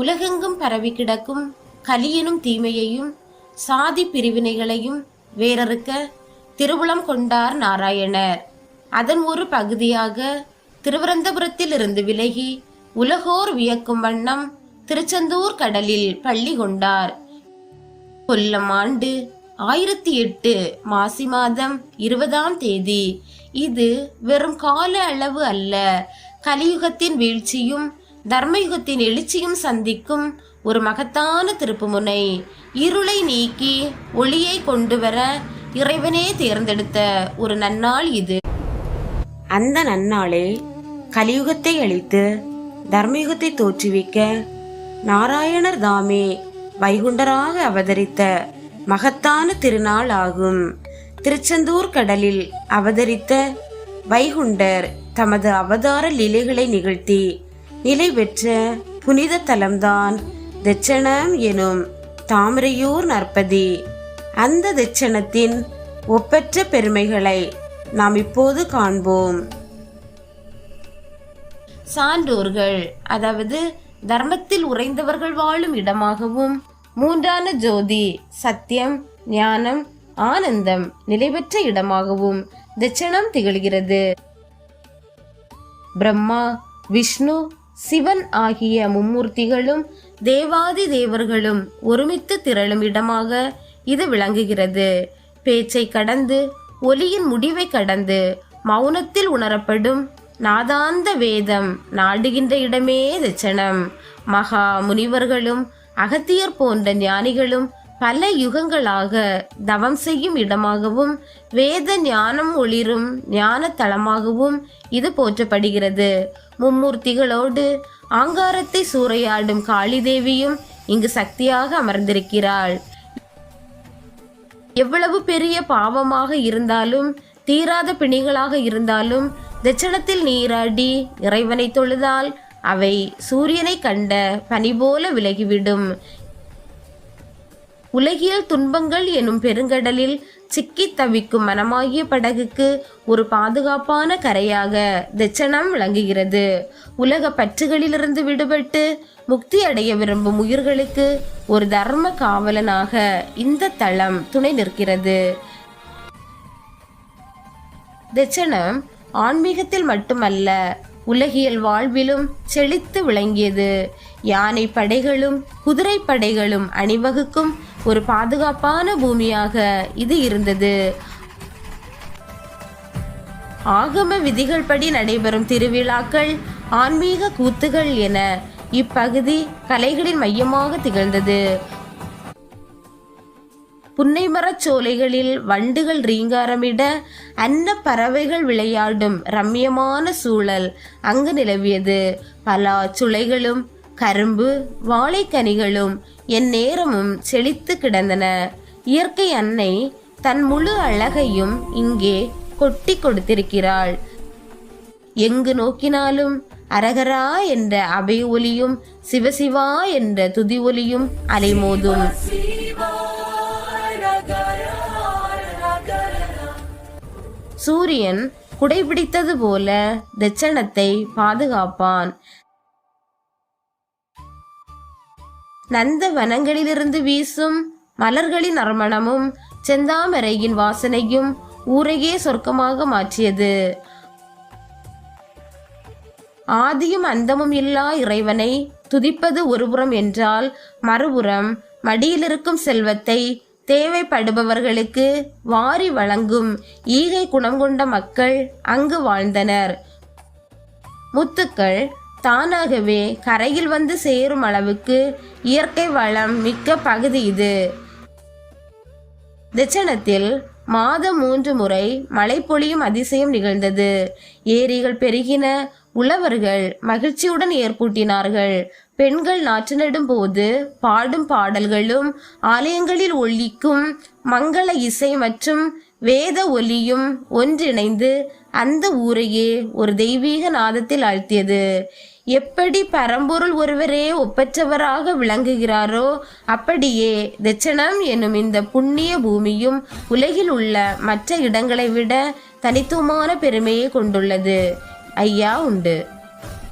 உலகெங்கும் பரவி கிடக்கும் கலியனும் தீமையையும் சாதி பிரிவினைகளையும் வேறறுக்க திருவுளம் கொண்டார் நாராயணர். அதன் ஒரு பகுதியாக திருவனந்தபுரத்தில் இருந்து விலகி உலகோர் வியக்கும் வண்ணம் திருச்செந்தூர் கடலில் பள்ளி கொண்டார். கொல்லம் ஆண்டு ஆயிரத்தி எட்டு மாசி மாதம் இருபதாம் தேதி. இது வெறும் கால அளவு அல்ல கலியுகத்தின் வீழ்ச்சியும் தர்மயுகத்தின் எழுச்சியும் சந்திக்கும் ஒரு மகத்தான திருப்புமுனை. இருளை நீக்கி ஒளியை கொண்டு வர இறைவனே தேர்ந்தெடுத்த ஒரு நன்னாள் இது. அந்த நன்னாளே கலியுகத்தை அழித்து தர்மயுகத்தை தோற்றுவிக்க நாராயணர் தாமே வைகுண்டராக அவதரித்த மகத்தான திருநாள் ஆகும். திருச்செந்தூர் கடலில் அவதரித்த வைகுண்டர் தமது அவதார லீலைகளை நிகழ்த்தி நிலை பெற்ற புனித தலம்தான் தட்சணம் எனும் தாமரையூர் நற்பதி. அந்த தட்சணத்தின் ஒப்பற்ற பெருமைகளை நாம் இப்போது காண்போம். சான்றோர்கள் அதாவது தர்மத்தில் உறைந்தவர்கள் வாழும் இடமாகவும் மூன்றான ஜோதி சத்தியம் ஞானம் ஆனந்தம் நிலைபெற்ற இடமாகவும் தட்சணம் திகழ்கிறது. பிரம்மா விஷ்ணு சிவன் ஆகிய மும்மூர்த்திகளும் தேவாதி தேவர்களும் ஒருமித்து திரளும் இடமாக இது விளங்குகிறது. பேச்சை கடந்து ஒலியின் முடிவை கடந்து மௌனத்தில் உணரப்படும் நாதாந்த வேதம் நாடுகின்ற இடமே தட்சணம். மகா முனிவர்களும் அகத்தியர் போன்ற ஞானிகளும் பல யுகங்களாக தவம் செய்யும் இடமாகவும் வேத ஞானம் ஒளிரும் ஞான தலமாகவும் இது போற்றப்படுகிறது. மும்மூர்த்திகளோடு ஆங்காரத்தை சூறையாடும் காளி தேவியும் இங்கு சக்தியாக அமர்ந்திருக்கிறாள். எவ்வளவு பெரிய பாவமாக இருந்தாலும் தீராத பிணிகளாக இருந்தாலும் தட்சணத்தில் நீராடி இறைவனை தொழுதால் அவை சூரியனை கண்ட பனி போல விலகிவிடும். உலகியல் துன்பங்கள் எனும் பெருங்கடலில் சிக்கித் தவிக்கும் மனமாகிய படகுக்கு ஒரு பாதுகாப்பான கரையாக தட்சணம் விளங்குகிறது. உலக பற்றுகளிலிருந்து விடுபட்டு முக்தி அடைய விரும்பும் உயிர்களுக்கு ஒரு தர்ம காவலனாக இந்த தளம் துணை நிற்கிறது. தட்சணம் ஆன்மீகத்தில் மட்டுமல்ல உலகியல் வாழ்விலும் செழித்து விளங்கியது. யானை படைகளும் குதிரை படைகளும் அணிவகுக்கும் ஒரு பாதுகாப்பான பூமியாக இது இருந்தது. ஆகம விதிகள் படி நடைபெறும் திருவிழாக்கள் ஆன்மீக கூத்துகள் என இப்பகுதி கலைகளின் மையமாக திகழ்ந்தது. புன்னைமரச் சோலைகளில் வண்டுகள் ரீங்காரமிட அன்ன பறவைகள் விளையாடும் ரம்மியமான சூழல் அங்கு நிலவியது. பல சுளைகளும் கரும்பு வாழைக்கனிகளும் என் நேரமும் செழித்து கிடந்தன. இயற்கை அன்னை தன் முழு அழகையும் இங்கே கொட்டி கொடுத்திருக்கிறாள். எங்கு நோக்கினாலும் அரகரா என்ற அபய ஒலியும் சிவசிவா என்ற துதி ஒலியும் அலைமோதும். சூரியன் குடைபிடித்தது போல தட்சணத்தை பாதுகாப்பான். நந்த வனங்களிலிருந்து வீசும் மலர்களின் நறுமணமும் செந்தாமரையின் வாசனையும் ஊரையே சொர்க்கமாக மாற்றியது. ஆதியும் அந்தமும் இல்லா இறைவனை துதிப்பது ஒருபுறம் என்றால் மறுபுறம் மடியிலிருக்கும் செல்வத்தை தேவைப்படுபவர்களுக்கு வாரி வழங்கும் ஈகை குணம் கொண்ட மக்கள் அங்கு வாழ்ந்தனர். முத்துக்கள் தானாகவே கரையில் வந்து சேரும் அளவுக்கு இயற்கை வளம் மிக்க பகுதி இது. தட்சணத்தில் மாதம் மூன்று முறை மழை பொழியும் அதிசயம் நிகழ்ந்தது. ஏரிகள் பெருகின உழவர்கள் மகிழ்ச்சியுடன் ஏற்பூட்டினார்கள். பெண்கள் நாற்று நடும் போது பாடும் பாடல்களும் ஆலயங்களில் ஒழிக்கும் மங்கள இசை மற்றும் வேத ஒலியும் ஒன்றிணைந்து அந்த ஊரையே ஒரு தெய்வீக நாதத்தில் ஆழ்த்தியது. எப்படி பரம்பொருள் ஒருவரே ஒப்பற்றவராக விளங்குகிறாரோ அப்படியே தட்சணம் எனும் இந்த புண்ணிய பூமியும் உலகில் உள்ள மற்ற இடங்களை விட தனித்துவமான பெருமையை கொண்டுள்ளது. ஐயா உண்டு.